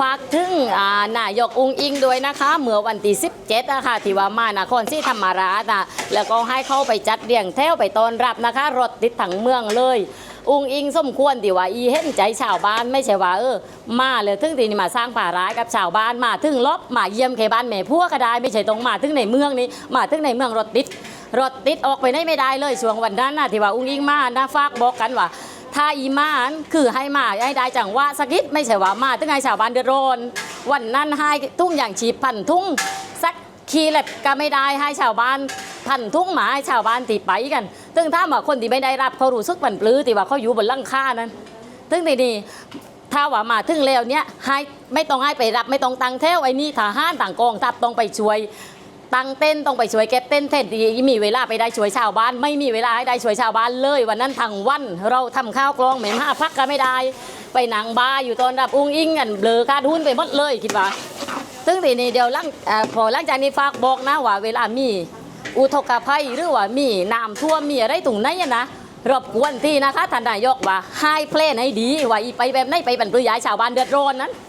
ฝากถึงอ่านายกองอิงด้วยนะคะ เมื่อวันที่17นะคะที่ว่ามานครศรีธรรมราชนะแล้วก็ให้เข้าไปจัดเรียงแถวไปต้อนรับนะคะ รถติดทั้งเมืองเลยองอิงสมควรที่ว่าอีเห็นใจชาวบ้านไม่ใช่ว่าเออมาเลยถึงทีนี้มาสร้างป่าร้ายกับชาวบ้านมาถึงลบมาเยี่ยมเคบ้านแม่พัวก็ได้ไม่ใช่ตรงมาถึงในเมืองนี้มาถึงในเมืองรถติดรถติดออกไปไหนไม่ได้เลยช่วงวันนั้นนะที่ว่าอุ้งอิงมานะฝากบอกกันว่า ถ้าอีมานคือให้มาให้ได้จังหวะสักนิดไม่ใช่ว่ามาถึงให้ชาวบ้านเดือดร้อนวันนั้นให้ทุ่งอย่างชีพพันทุ่งสักคีเล็บก็ไม่ได้ให้ชาวบ้านพันทุ่งหมาให้ชาวบ้านตีไปกันซึ่งถ้าว่าคนที่ไม่ได้รับเขารู้สึกปั่นปลื้อที่ว่าเขาอยู่บนลังคานั้นซึ่งทีนี้ถ้าว่ามาถึงแล้วเนี่ยให้ไม่ต้องให้ไปรับไม่ต้องตังแถวไอ้นี่ทหารต่างกองทัพต้องไปช่วย ตั้งเต้นต้องไปช่วยเก็บเต้นเต้นที่มีเวลาไปได้ช่วยชาวบ้าน ไม่มีเวลาให้ได้ช่วยชาวบ้านเลย วันนั้นทั้งวันเราทำข้าวกลองเหม็นห้าพักก็ไม่ได้ ไปหนังบาร์อยู่ตอนรับอุ้งอิงกันเบลอคาดหุ้นไปหมดเลยคิดว่าซึ่งทีนี้เดี๋ยวหลังอ่อพอหลังจากนี้ฝากบอกนะว่าเวลามีอุทกภัยหรือว่ามีน้ำท่วมมีอะไรตรงไหนนะรบกวนที่นะคะท่านนายกว่าให้เพลนให้ดีว่าไปแบบไหนไปบรรพยายชาวบ้านเดือดร้อนนั้น